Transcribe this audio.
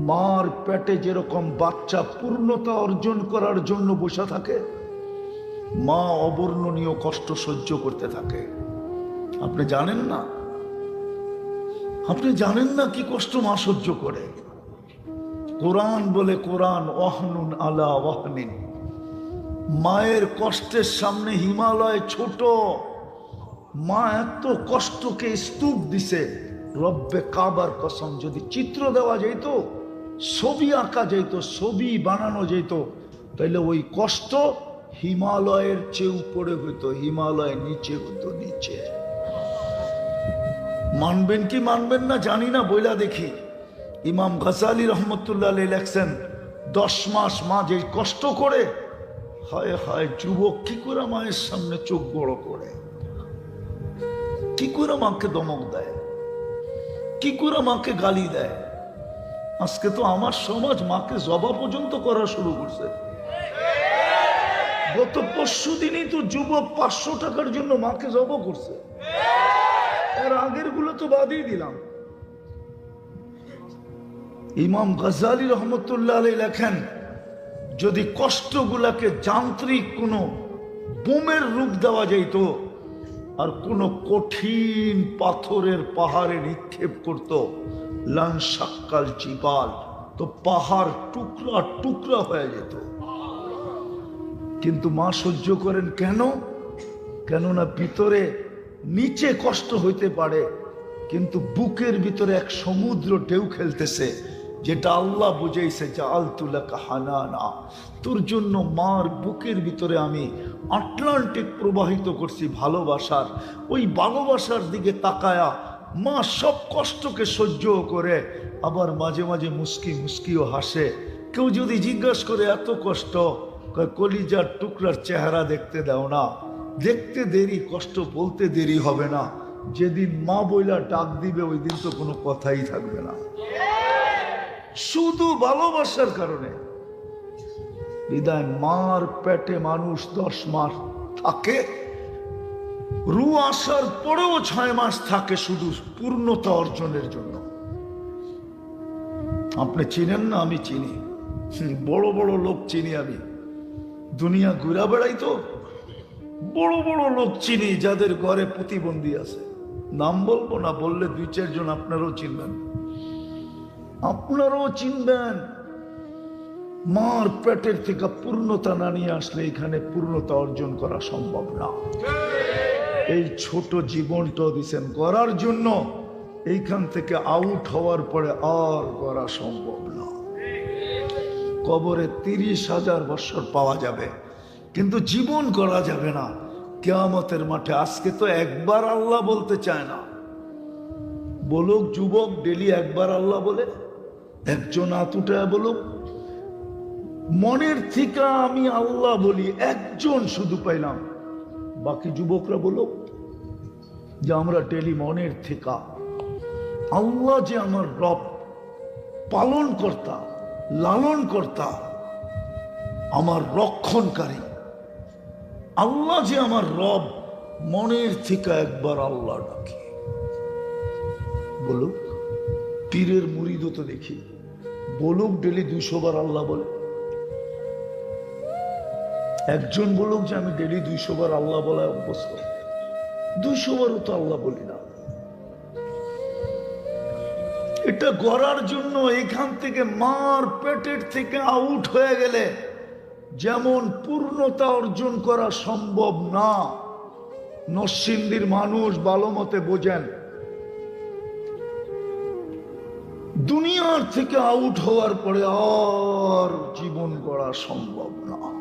মার পেটে যেরকম বাচ্চা পূর্ণতা অর্জন করার জন্য বসে থাকে, মা অবর্ণনীয় কষ্ট সহ্য করতে থাকে। আপনি জানেন না? আপনি জানেন না কি কষ্ট মা সহ্য করে? কোরআন বলে, কোরআন ওয়াহনুন আলা ওয়াহনিন। মায়ের কষ্টের সামনে হিমালয় ছোট। মা এত কষ্টকে স্তূপ দিছে, রব্বে কাবার কসম যদি চিত্র দেওয়া যেত ছবি আঁকা যেত, ছবি বানানো যেত তাহলে ওই কষ্ট হিমালয়ের চেয়ে উপরে হইতো, হিমালয় নিচে হতো নিচে। মানবেন কি মানবেন না জানি না, বইলা দেখি। ইমাম গাজালি রহমতুল্লাহ লেখছেন, দশ মাস মা যে কষ্ট করে, হায় হায় যুবক কি করে মায়ের সামনে চোখ বড় করে? কি করে মাকে দমক দেয়? কি করে মাকে গালি দেয়? আজকে তো আমার সমাজ মাকে জবা পর্যন্ত করা শুরু করছে। গত পরশু দিনই তো যুবক পাঁচশো টাকার জন্য মাকে জব করছে। এর আগেরগুলো তো বাদই দিলাম। ইমাম গজালি রহমতুল্লাহ আলী লেখেন, যদি কষ্টগুলাকে যান্ত্রিক কোনো বোমের রূপ দেওয়া যেত আর কোনো কঠিন পাথরের পাহাড়ে নিক্ষেপ করত লান সাক্কাল চিপাল তো পাহাড় টুকরা টুকরা হয়ে যেত। কিন্তু মা সহ্য করেন কেন? কেননা ভিতরে নিচে কষ্ট হইতে পারে, কিন্তু বুকের ভিতরে এক সমুদ্র ঢেউ খেলতেছে, যেটা আল্লাহ বুঝাইছে যে আলতুলাকা হানানা। তোর জন্য মার বুকের ভিতরে আমি আটলান্টিক প্রবাহিত করছি ভালোবাসার। ওই ভালোবাসার দিকে তাকায়া মা সব কষ্টকে সহ্য করে, আবার মাঝে মাঝে মুস্কি মুস্কিও হাসে। কেউ যদি জিজ্ঞাসা করে এত কষ্ট কলিজার টুকরার চেহারা দেখতে দাও না। দেখতে দেরি, কষ্ট বলতে দেরি হবে না। যেদিন মা বইলা ডাক দিবে, ওই দিন তো কোনো কথাই থাকবে না। শুধু ভালোবাসার কারণে। বিদায় মার পেটে মানুষ দশ মাস থাকে। রু আসার পরেও ছয় মাস থাকে শুধু পূর্ণতা অর্জনের জন্য। আপনি চিনেন না আমি চিনি। বড় বড় লোক চিনি আমি। দুনিয়া ঘুরা বেড়াই তো। বড় বড় লোক চিনি যাদের ঘরে প্রতিবন্ধী আছে। নাম বলব না, বললে দুই চারজন আপনারাও চিনবেন। আপনারাও চিনবেন। মার পেটের থেকে পূর্ণতা না নিয়ে আসলে এখানে পূর্ণতা অর্জন করা সম্ভব না। এই ছোট জীবনটা দিছেন করার জন্য এইখান থেকে আউট হওয়ার পরে আর করা সম্ভব না। কবরে তিরিশ হাজার বছর পাওয়া যাবে, কিন্তু জীবন করা যাবে না। কেয়ামতের মাঠে আজকে তো একবার আল্লাহ বলতে চায় না। বলুক যুবক ডেলি একবার আল্লাহ বলে, একজন আতুটায় বলুক, মনের থেকে আমি আল্লাহ বলি, একজন শুধু পাইলাম। বাকি যুবকরা বলুক যে আমরা ডেলি মনের থেকে। আল্লাহ যে আমার রব পালন কর্তা লালন কর্তা আমার রক্ষণকারী। আল্লাহ যে আমার রব, মনের থেকে একবার আল্লাহ ডাকি। বলুক, পীরের মুড়িদও তো দেখি, বলুক ডেলি দুইশো বার আল্লাহ বলে। একজন বলুক যে আমি ডেলি দুইশো বার আল্লাহ বলায় অভ্যস্ত। দুইশো বারও তো আল্লাহ বলি না। এটা গড়ার জন্য এখান থেকে মার পেটের থেকে আউট হয়ে গেলে যেমন পূর্ণতা অর্জন করা সম্ভব না নসিন্দির মানুষ ভালো মতে বোঝেন। দুনিয়ার থেকে আউট হওয়ার পরে আর জীবন গড়া সম্ভব না।